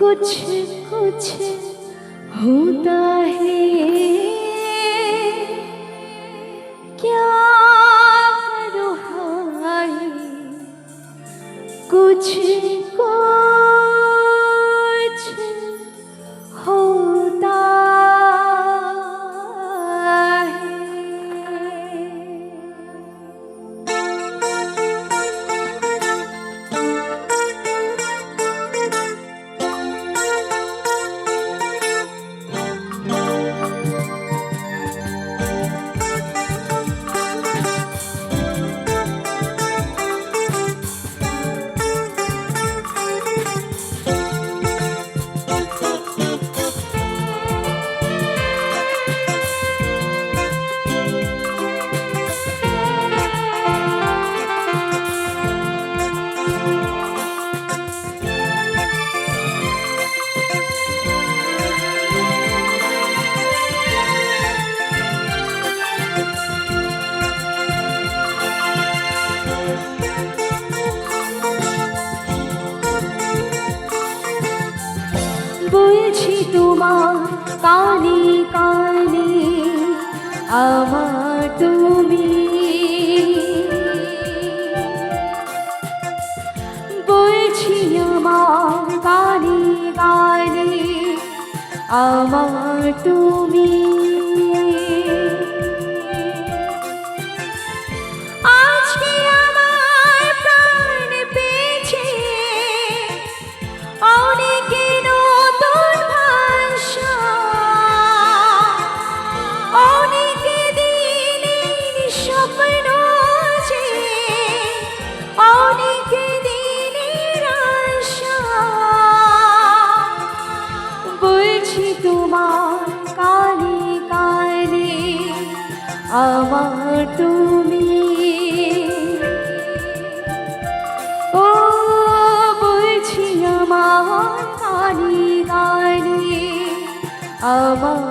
कुछ कुछ होता है क्या करो हाय कुछ कुछ তোমার কানে কানে আমার তুমি। বলছি আমার কানে কানে আমার তুমি। আমার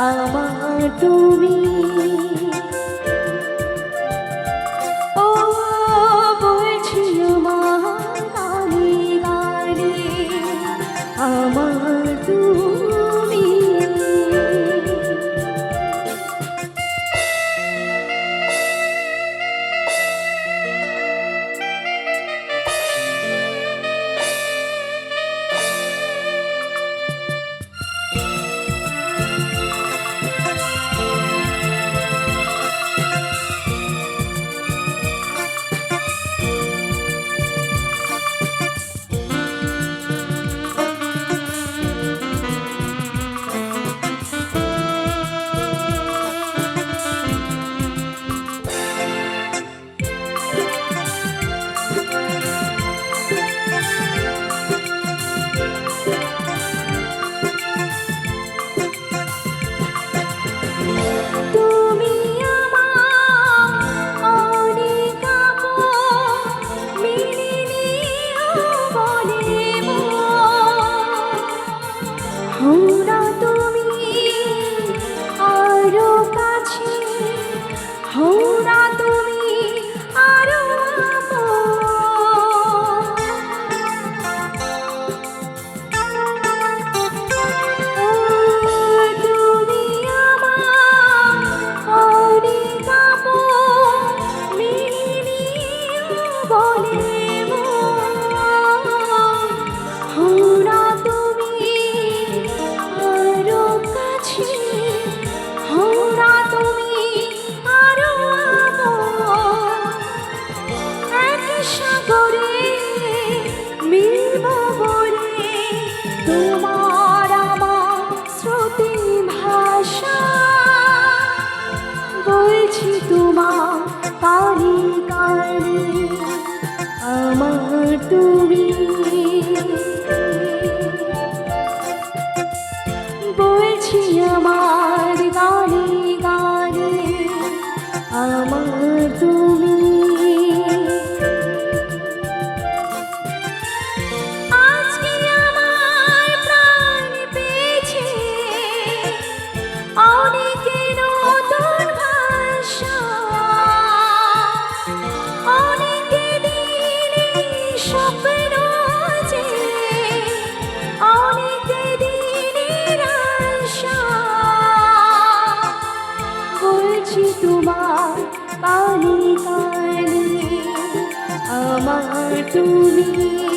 আমার তুমি। home. তুমি